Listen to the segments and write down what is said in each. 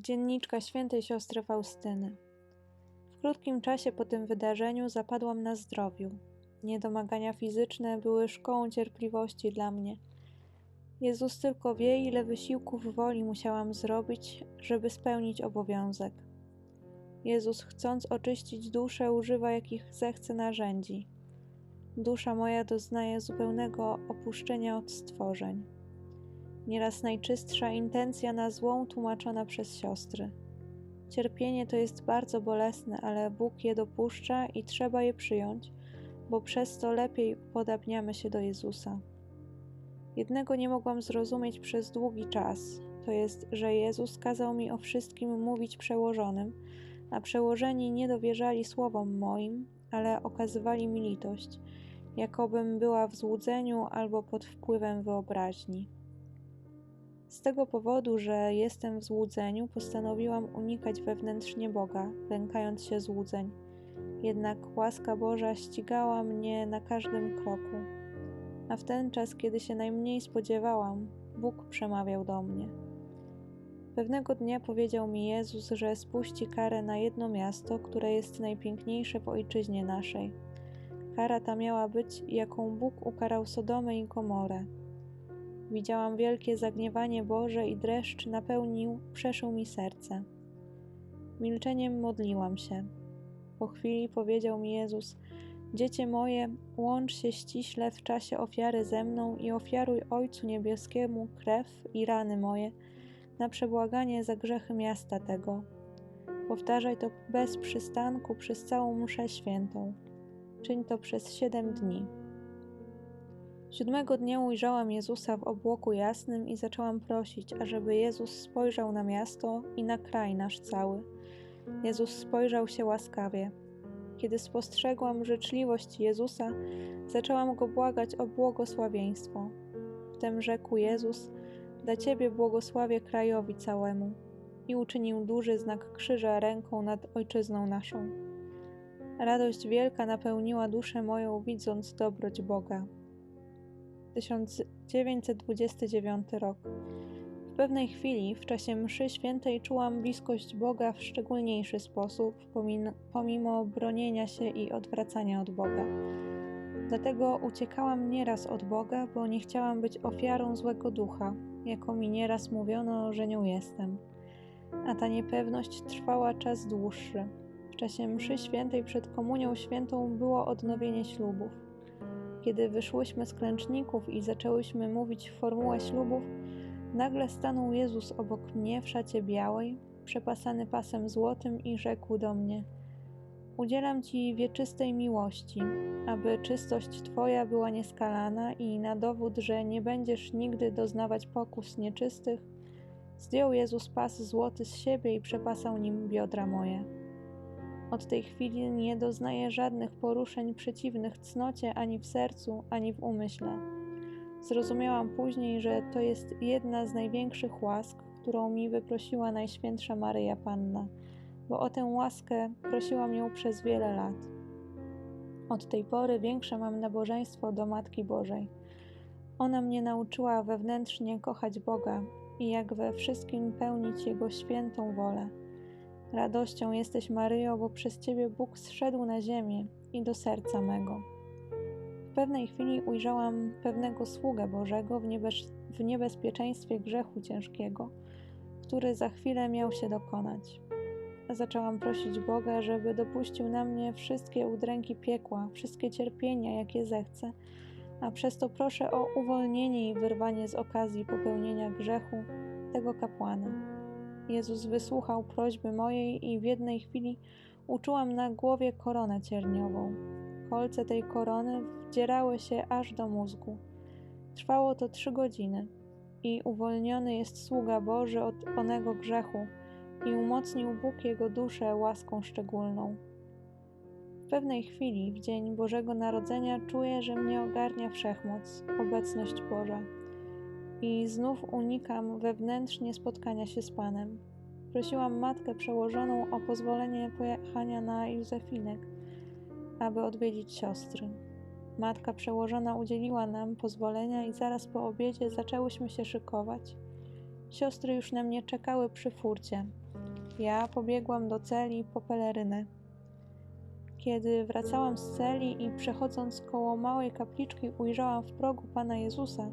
Dzienniczka świętej siostry Faustyny. W krótkim czasie po tym wydarzeniu zapadłam na zdrowiu. Niedomagania fizyczne były szkołą cierpliwości dla mnie. Jezus tylko wie, ile wysiłków woli musiałam zrobić, żeby spełnić obowiązek. Jezus, chcąc oczyścić duszę, używa jakich zechce narzędzi. Dusza moja doznaje zupełnego opuszczenia od stworzeń. Nieraz najczystsza intencja na złą tłumaczona przez siostry. Cierpienie to jest bardzo bolesne, ale Bóg je dopuszcza i trzeba je przyjąć, bo przez to lepiej upodabniamy się do Jezusa. Jednego nie mogłam zrozumieć przez długi czas, to jest, że Jezus kazał mi o wszystkim mówić przełożonym, a przełożeni nie dowierzali słowom moim, ale okazywali mi litość, jakobym była w złudzeniu albo pod wpływem wyobraźni. Z tego powodu, że jestem w złudzeniu, postanowiłam unikać wewnętrznie Boga, lękając się złudzeń. Jednak łaska Boża ścigała mnie na każdym kroku. A w ten czas, kiedy się najmniej spodziewałam, Bóg przemawiał do mnie. Pewnego dnia powiedział mi Jezus, że spuści karę na jedno miasto, które jest najpiękniejsze w ojczyźnie naszej. Kara ta miała być, jaką Bóg ukarał Sodomę i Gomorę. Widziałam wielkie zagniewanie Boże i dreszcz napełnił, przeszył mi serce. Milczeniem modliłam się. Po chwili powiedział mi Jezus: Dziecię moje, łącz się ściśle w czasie ofiary ze mną i ofiaruj Ojcu Niebieskiemu krew i rany moje na przebłaganie za grzechy miasta tego. Powtarzaj to bez przystanku przez całą mszę świętą. Czyń to przez siedem dni. Siódmego dnia ujrzałam Jezusa w obłoku jasnym i zaczęłam prosić, ażeby Jezus spojrzał na miasto i na kraj nasz cały. Jezus spojrzał się łaskawie. Kiedy spostrzegłam życzliwość Jezusa, zaczęłam go błagać o błogosławieństwo. Wtem rzekł Jezus: Dla ciebie błogosławię krajowi całemu. I uczynił duży znak krzyża ręką nad ojczyzną naszą. Radość wielka napełniła duszę moją, widząc dobroć Boga. 1929 rok. W pewnej chwili, w czasie mszy świętej, czułam bliskość Boga w szczególniejszy sposób, pomimo bronienia się i odwracania od Boga. Dlatego uciekałam nieraz od Boga, bo nie chciałam być ofiarą złego ducha, jako mi nieraz mówiono, że nią jestem. A ta niepewność trwała czas dłuższy. W czasie mszy świętej przed komunią świętą było odnowienie ślubów. Kiedy wyszłyśmy z klęczników i zaczęłyśmy mówić formułę ślubów, nagle stanął Jezus obok mnie w szacie białej, przepasany pasem złotym i rzekł do mnie: Udzielam Ci wieczystej miłości, aby czystość Twoja była nieskalana i na dowód, że nie będziesz nigdy doznawać pokus nieczystych, zdjął Jezus pas złoty z siebie i przepasał nim biodra moje. Od tej chwili nie doznaję żadnych poruszeń przeciwnych cnocie ani w sercu, ani w umyśle. Zrozumiałam później, że to jest jedna z największych łask, którą mi wyprosiła Najświętsza Maryja Panna, bo o tę łaskę prosiłam ją przez wiele lat. Od tej pory większe mam nabożeństwo do Matki Bożej. Ona mnie nauczyła wewnętrznie kochać Boga i jak we wszystkim pełnić Jego świętą wolę. Radością jesteś, Maryjo, bo przez Ciebie Bóg zszedł na ziemię i do serca mego. W pewnej chwili ujrzałam pewnego sługę Bożego w, niebez w niebezpieczeństwie grzechu ciężkiego, który za chwilę miał się dokonać. Zaczęłam prosić Boga, żeby dopuścił na mnie wszystkie udręki piekła, wszystkie cierpienia, jakie zechce, a przez to proszę o uwolnienie i wyrwanie z okazji popełnienia grzechu tego kapłana. Jezus wysłuchał prośby mojej i w jednej chwili uczułam na głowie koronę cierniową. Kolce tej korony wdzierały się aż do mózgu. Trwało to trzy godziny i uwolniony jest sługa Boży od onego grzechu i umocnił Bóg jego duszę łaską szczególną. W pewnej chwili, w dzień Bożego Narodzenia, czuję, że mnie ogarnia wszechmoc, obecność Boża i znów unikam wewnętrznie spotkania się z Panem. Prosiłam matkę przełożoną o pozwolenie pojechania na Józefinek, aby odwiedzić siostry. Matka przełożona udzieliła nam pozwolenia i zaraz po obiedzie zaczęłyśmy się szykować. Siostry już na mnie czekały przy furcie. Ja pobiegłam do celi po pelerynę. Kiedy wracałam z celi i przechodząc koło małej kapliczki, ujrzałam w progu Pana Jezusa,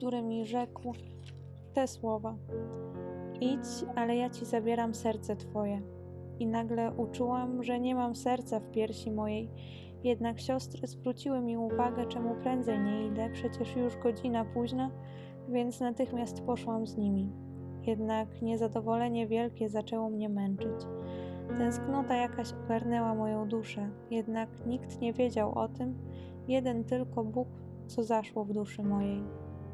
który mi rzekł te słowa: Idź, ale ja ci zabieram serce Twoje. I nagle uczułam, że nie mam serca w piersi mojej. Jednak siostry zwróciły mi uwagę, czemu prędzej nie idę, przecież już godzina późna, więc natychmiast poszłam z nimi. Jednak niezadowolenie wielkie zaczęło mnie męczyć. Tęsknota jakaś ogarnęła moją duszę, jednak nikt nie wiedział o tym, jeden tylko Bóg, co zaszło w duszy mojej.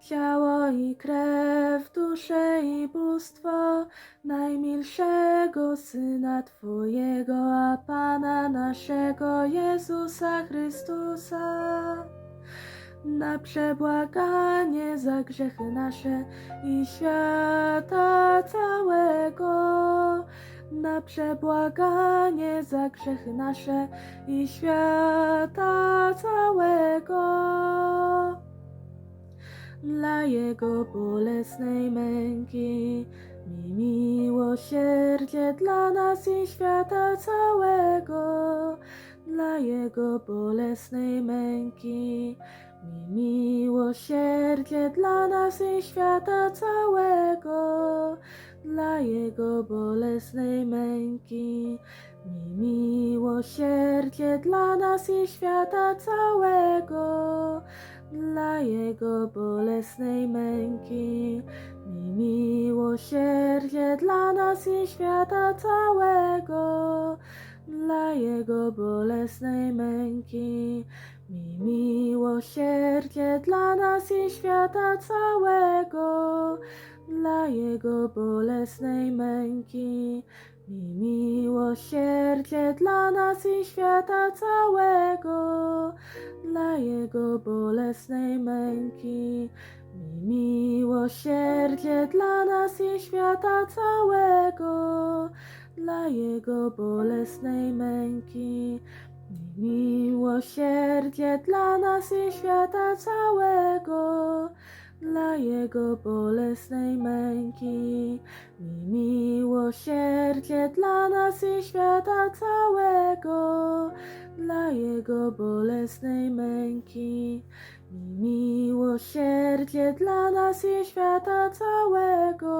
ciało i krew, duszę i bóstwo najmilszego Syna Twojego, a Pana naszego Jezusa Chrystusa. Na przebłaganie za grzechy nasze i świata całego. Na przebłaganie za grzechy nasze i świata całego Jego bolesnej męki. Miłosierdzie dla nas i świata całego, dla Jego bolesnej męki. Miłosierdzie dla nas i świata całego, dla Jego bolesnej męki. Miłosierdzie dla nas i świata całego, dla Jego bolesnej męki. Miłosierdzie dla nas i świata całego, dla Jego bolesnej męki. Miej miłosierdzie dla nas i świata całego, dla Jego bolesnej męki. Miej miłosierdzie dla nas i świata całego, dla Jego bolesnej męki. Miej miłosierdzie dla nas i świata całego, dla Jego bolesnej męki. Miej miłosierdzie dla nas i świata całego, dla Jego bolesnej męki. Miej miłosierdzie dla nas i świata całego, dla Jego bolesnej męki. Miej miłosierdzie dla nas i świata całego.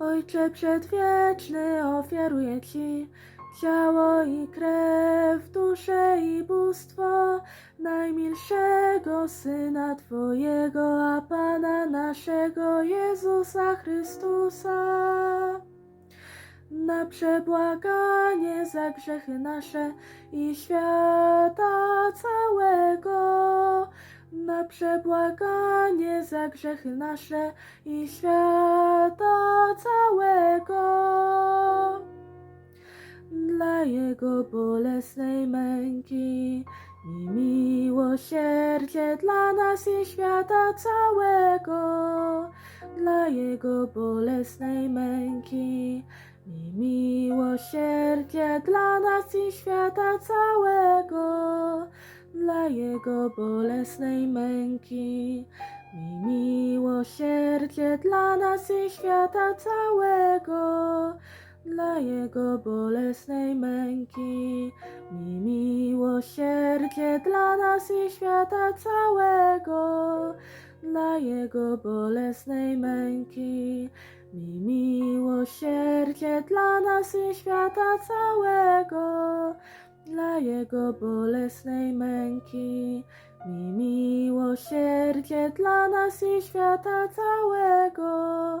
Ojcze przedwieczny, ofiaruję Ci ciało i krew, duszę i bóstwo najmilszego Syna Twojego, a Pana naszego Jezusa Chrystusa. Na przebłaganie za grzechy nasze i świata całego. Na przebłaganie za grzechy nasze i świata całego dla Jego bolesnej męki. Miej miłosierdzie dla nas i świata całego, dla Jego bolesnej męki. mi miłosierdzie dla nas i świata całego, dla Jego bolesnej męki. Mi miłosierdzie dla nas i świata całego, dla Jego bolesnej męki. Mi miłosierdzie dla nas i świata całego, dla Jego bolesnej męki. Mi miłosierdzie dla nas i świata całego, dla Jego bolesnej męki. Mi miłosierdzie dla nas i świata całego,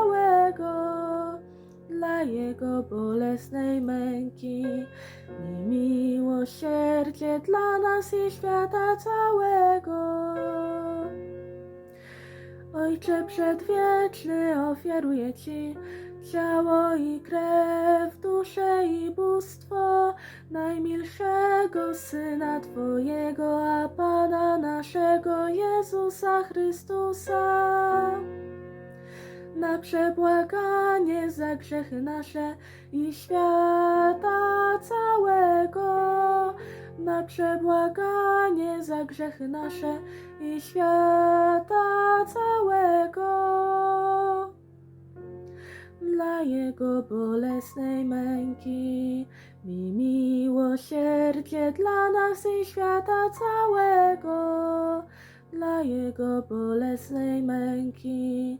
dla Jego bolesnej męki. Mi miłosierdzie dla nas i świata całego. Ojcze przedwieczny, ofiaruję Ci ciało i krew, duszę i bóstwo najmilszego Syna Twojego, a Pana naszego Jezusa Chrystusa. Na przebłaganie za grzechy nasze i świata całego, na przebłaganie za grzechy nasze i świata całego dla Jego bolesnej męki. Mi miłosierdzie dla nas i świata całego, dla Jego bolesnej męki.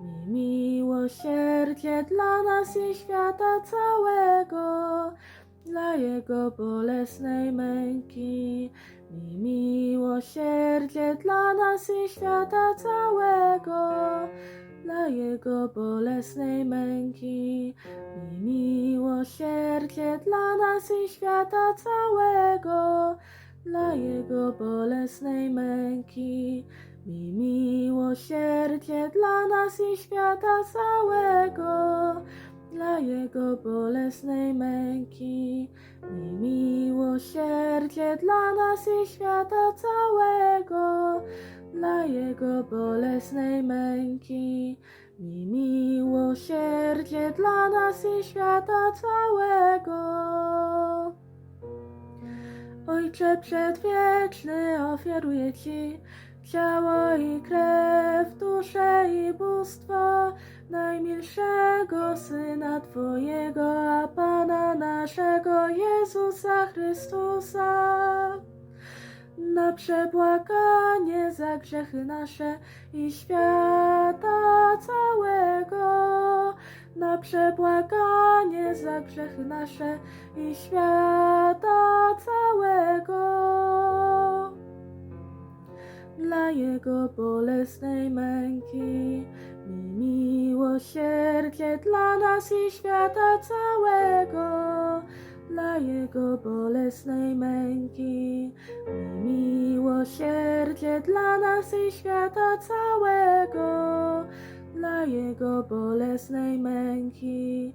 Mi miłosierdzie dla nas i świata całego, dla Jego bolesnej męki. Mi miłosierdzie dla nas i świata całego, dla Jego bolesnej męki. Mi miłosierdzie dla nas i świata całego, dla Jego bolesnej męki. Mi miłosierdzie dla nas i świata całego, dla Jego bolesnej męki. Mi miłosierdzie dla nas i świata całego, dla Jego bolesnej męki. Mi miłosierdzie dla nas i świata całego. Ojcze przedwieczny, ofiaruję Ci ciało i krew, duszę i bóstwo najmilszego Syna Twojego, a Pana naszego Jezusa Chrystusa. Na przebłaganie za grzechy nasze i świata całego, na przebłaganie za grzechy nasze i świata całego dla Jego bolesnej męki. Mi miłosierdzie dla nas i świata całego, dla Jego bolesnej męki. Mi miłosierdzie dla nas i świata całego, dla Jego bolesnej męki.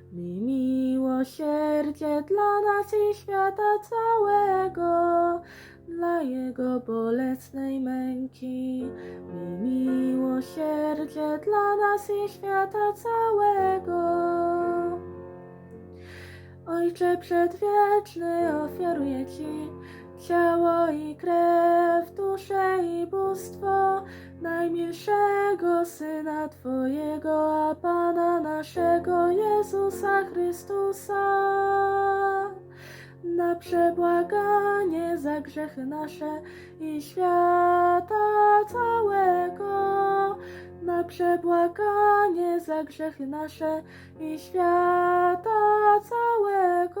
Miłosierdzie dla nas i świata całego, dla Jego bolesnej męki. Miłosierdzie dla nas i świata całego. Ojcze przedwieczny, ofiaruję Ci ciało i krew, duszę i bóstwo najmilszego Syna Twojego, a Pana naszego Jezusa Chrystusa. Na przebłaganie za grzechy nasze i świata całego. Na przebłaganie za grzechy nasze i świata całego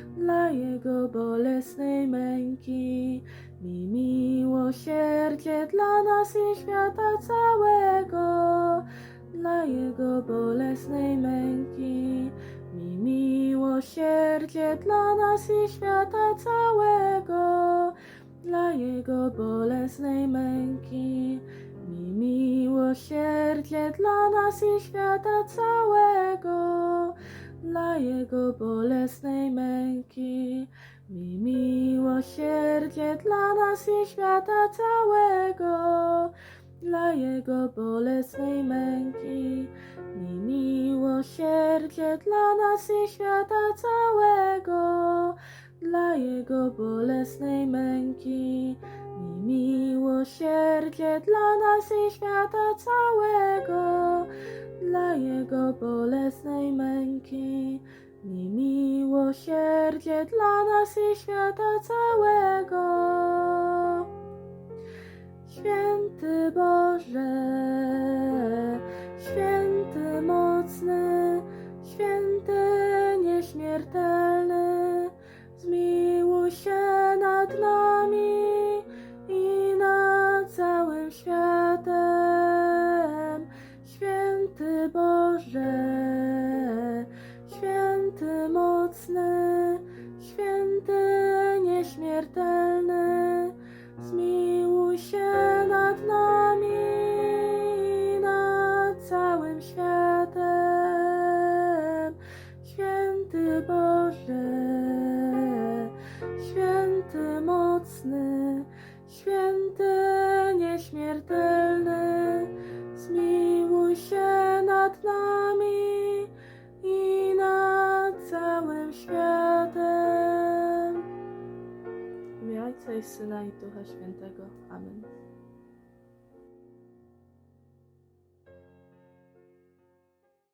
dla Jego bolesnej męki. Miej miłosierdzie dla nas i świata całego, dla Jego bolesnej męki. Miej miłosierdzie dla nas i świata całego, dla Jego bolesnej męki. Miej miłosierdzie dla nas i świata całego, dla Jego bolesnej męki. Miej miłosierdzie dla nas i świata całego, dla Jego bolesnej męki. Miej miłosierdzie dla nas i świata całego, dla Jego bolesnej męki. Miej miłosierdzie dla nas i świata całego, dla Jego bolesnej męki. Miej miłosierdzie dla nas i świata całego. Święty Boże, święty mocny, święty nieśmiertelny, zmiłuj się nad nami i nad całym światem. Boże, święty mocny, święty nieśmiertelny, zmiłuj się Ducha Świętego. Amen.